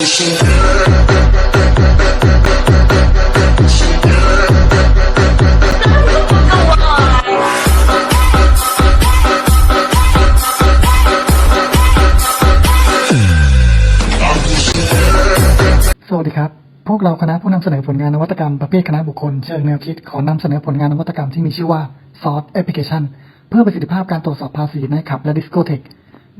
สวัสดีครับ พวกเราคณะผู้นำเสนอผลงานนวัตกรรมประเภทคณะบุคคลเชิงแนวคิดขอนำเสนอผลงานนวัตกรรมที่มีชื่อว่า Source Application เพื่อประสิทธิภาพการตรวจสอบภาษีในขับและดิสโกเทค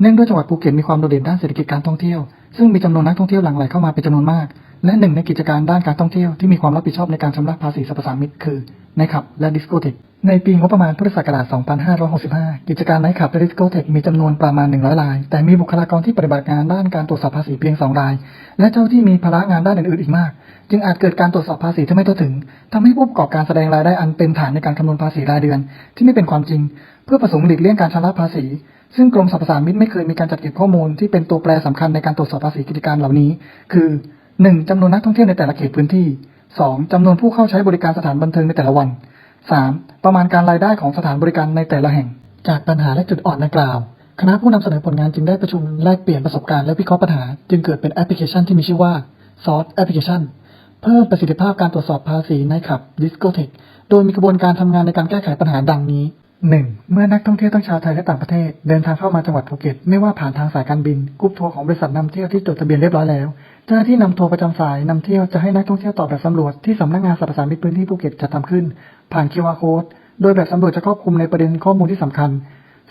เนื่องด้วยจังหวัดภูเก็ตมีความโดดเด่นด้านเศรษฐกิจการท่องเที่ยว ซึ่งมีจำนวนนักท่องเที่ยวหลั่งไหลเข้ามาเป็นจำนวนมาก และหนึ่งในกิจการด้านการท่องเที่ยวที่มีความรับผิดชอบในการชำระภาษีสรรพสามิตคือในขับและดิสโกเทคในปีงบประมาณพุทธศักราช 2565 กิจการไนท์คลับและดิสโกเทคมีจำนวนประมาณ 100 ราย แต่มีบุคลากรที่ปฏิบัติงานด้านการตรวจสอบภาษีเพียง 2 ราย และเจ้าที่มีภาระงานด้านอื่นๆอีกมาก จึงอาจเกิดการตรวจสอบภาษีที่ไม่ทั่วถึงทำให้ผู้ประกอบการแสดงรายได้อันเป็นฐานในการคำนวณภาษีรายเดือน ที่ไม่เป็นความจริง เพื่อประสงค์หลีกเลี่ยงการชำระภาษีซึ่งกรมสรรพสามิตไม่เคยมีการจัดเก็บข้อมูลที่เป็นตัวแปรสำคัญในการตรวจสอบภาษีกิจการเหล่านี้ คือ 1. จำนวนนักท่องเที่ยวในแต่ละเขตพื้นที่ 2. จำนวนผู้เข้าใช้บริการสถานบันเทิงในแต่ละวัน 3. ประมาณการรายได้ของสถานบริการในแต่ละแห่ง จากปัญหาและจุดอ่อนดังกล่าว คณะผู้นำเสนอผลงานจึงได้ประชุมแลกเปลี่ยนประสบการณ์และวิเคราะห์ปัญหา จึงเกิดเป็นแอปพลิเคชันที่มีชื่อว่า Source Application เพิ่มประสิทธิภาพการตรวจสอบภาษีในขับ Discotech โดยมีกระบวนการทำงานในการแก้ไขปัญหาดังนี้ 1. เมื่อนักท่องเที่ยวทั้งชาวไทยและต่างประเทศเดินทางเข้ามาจังหวัดภูเก็ตไม่ว่าผ่านทางสายการบินกรุ๊ปทัวร์ของบริษัทนำเที่ยวที่จดทะเบียนเรียบร้อยแล้ว เจ้าหน้าที่นำทัวร์ประจำสายนำเที่ยวจะให้นักท่องเที่ยวตอบแบบสำรวจที่สำนักงานสรรพสามิตพื้นที่ภูเก็ตจะทำขึ้น ผ่าน QR Code โดยแบบสำรวจจะครอบคลุมในประเด็นข้อมูลที่สำคัญ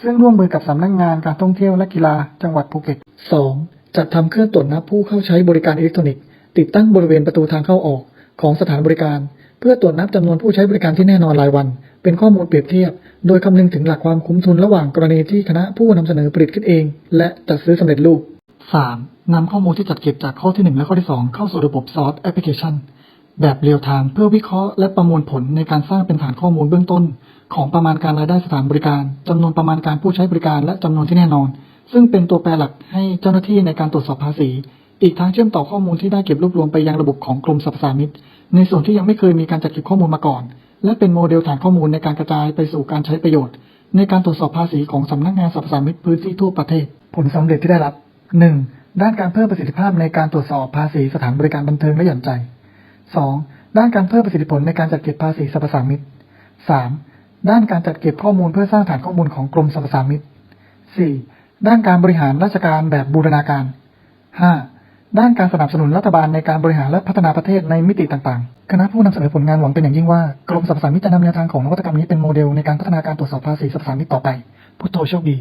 ซึ่งร่วมมือกับสำนักงานการท่องเที่ยวและกีฬาจังหวัดภูเก็ต 2. จัดทำเครื่องตรวจนับผู้เข้าใช้บริการอิเล็กทรอนิกส์ติดตั้งบริเวณประตูทางเข้าออกของสถานบริการ เพื่อตรวจนับจำนวนผู้ใช้บริการที่แน่นอนรายวัน เป็นข้อมูลเปรียบเทียบ โดยคำนึงถึงหลักความคุ้มทุนระหว่างกรณีที่คณะผู้นำเสนอผลิตขึ้นเอง และจัดซื้อสำเร็จรูป 3. นำข้อมูลที่จัดเก็บจากข้อที่ 1 และข้อที่ 2 เข้าสู่ระบบ Source Application แบบเรียลไทม์เพื่อวิเคราะห์และประมวลผลในการสร้างเป็นฐานข้อมูลเบื้องต้น ของประมาณการรายได้สถานบริการจำนวนประมาณการผู้ใช้บริการและจำนวนที่แน่นอน ซึ่งเป็นตัวแปรหลักให้เจ้าหน้าที่ในการตรวจสอบภาษี อีกทั้งเชื่อมต่อข้อมูลที่ได้เก็บรวบรวมไปยังระบบของกรมสรรพสามิตในส่วนที่ยังไม่เคยมีการจัดเก็บข้อมูลมาก่อน และเป็นโมเดลฐานข้อมูลในการกระจายไปสู่การใช้ประโยชน์ ในการตรวจสอบภาษีของสำนักงานสรรพสามิตพื้นที่ทั่วประเทศ ผลสำเร็จที่ได้รับ 1. ด้านการเพิ่มประสิทธิภาพในการตรวจสอบภาษีสถานบริการบันเทิงและหย่อนใจ 2. ด้านการเพิ่มประสิทธิผลในการจัดเก็บภาษีสรรพสามิต 3. ด้านการจัดเก็บข้อมูลเพื่อสร้างฐานข้อมูลของกรมสรรพสามิต 4. ด้านการบริหารราชการแบบบูรณาการ 5. ด้านการสนับสนุนรัฐบาลในการบริหารและพัฒนาประเทศในมิติต่างๆ คณะผู้นำเสนอผลงานหวังเป็นอย่างยิ่งว่ากรมสรรพสามิตจะนำแนวทางของนวัตกรรมนี้เป็นโมเดลในการพัฒนาการตรวจสอบภาษีสรรพสามิตต่อไป พุทโธโชคดี